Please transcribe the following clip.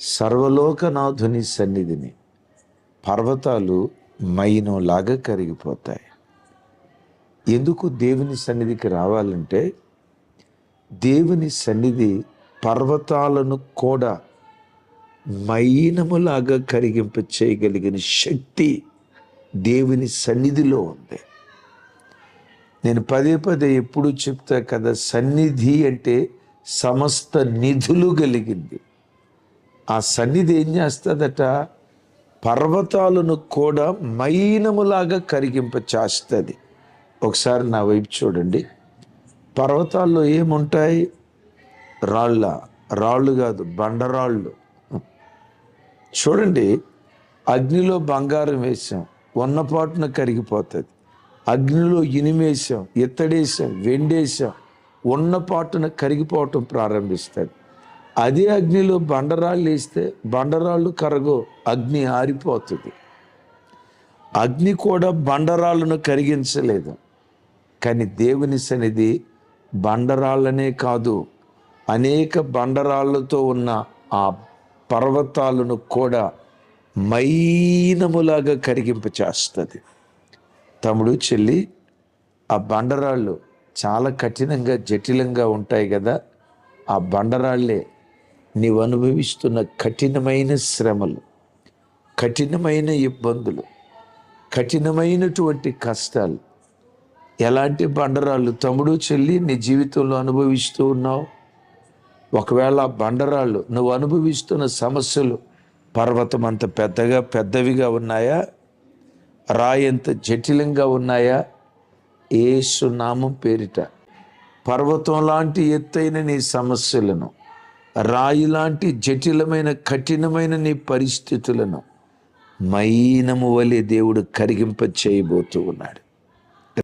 సర్వలోకనాథుని సన్నిధిని. పర్వతాలు మైనంలాగా కరిగిపోతాయి. ఎందుకు దేవుని సన్నిధికి రావాలంటే దేవుని సన్నిధి పర్వతాలను కూడా మైనములాగా కరిగింప చేయగలిగిన శక్తి దేవుని సన్నిధిలో ఉంది. నేను పదే పదే ఎప్పుడు చెప్తా కదా సన్నిధి అంటే సమస్త నిధులు కలిగింది. ఆ సన్నిధి ఏం చేస్తుందట? పర్వతాలను కూడా మైనములాగా కరిగింప చేస్తుంది. ఒకసారి నా వైపు చూడండి. పర్వతాల్లో ఏముంటాయి? రాళ్ళ. రాళ్ళు కాదు బండరాళ్ళు. చూడండి అగ్నిలో బంగారం వేసాం. ఉన్నపాటున కరిగిపోతుంది. అగ్నిలో ఇనిమేసాం ఇత్తడేసాం వెండేసాం ఉన్నపాటున కరిగిపోవటం ప్రారంభిస్తుంది. అదే అగ్నిలో బండరాళ్ళు వేస్తే బండరాళ్ళు కరగో అగ్ని ఆరిపోతుంది. అగ్ని కూడా బండరాళ్ళను కరిగించలేదు. కానీ దేవుని సన్నిధి బండరాళ్ళనే కాదు అనేక బండరాళ్ళతో ఉన్న ఆ పర్వతాలను కూడా మైనములాగా కరిగింప చేస్తుంది. తమ్ముడు చెల్లి ఆ బండరాళ్ళు చాలా కఠినంగా జటిలంగా ఉంటాయి కదా. ఆ బండరాళ్ళే నీవు అనుభవిస్తున్న కఠినమైన శ్రమలు కఠినమైన ఇబ్బందులు కఠినమైనటువంటి కష్టాలు ఎలాంటి బండరాళ్ళు? తమ్ముడు చెల్లి నీ జీవితంలో అనుభవిస్తూ ఉన్నావు? ఒకవేళ ఆ బండరాళ్ళు నువ్వు అనుభవిస్తున్న సమస్యలు పర్వతం అంత పెద్దగా పెద్దవిగా ఉన్నాయా? రాయంత జటిలంగా ఉన్నాయా? ఏసునామం పేరిట. పర్వతం లాంటి ఎత్తైన నీ సమస్యలను రాయి లాంటి జటిలమైన కఠినమైన నీ పరిస్థితులను మైనము వలె దేవుడు కరిగింప చేయబోతూ ఉన్నాడు.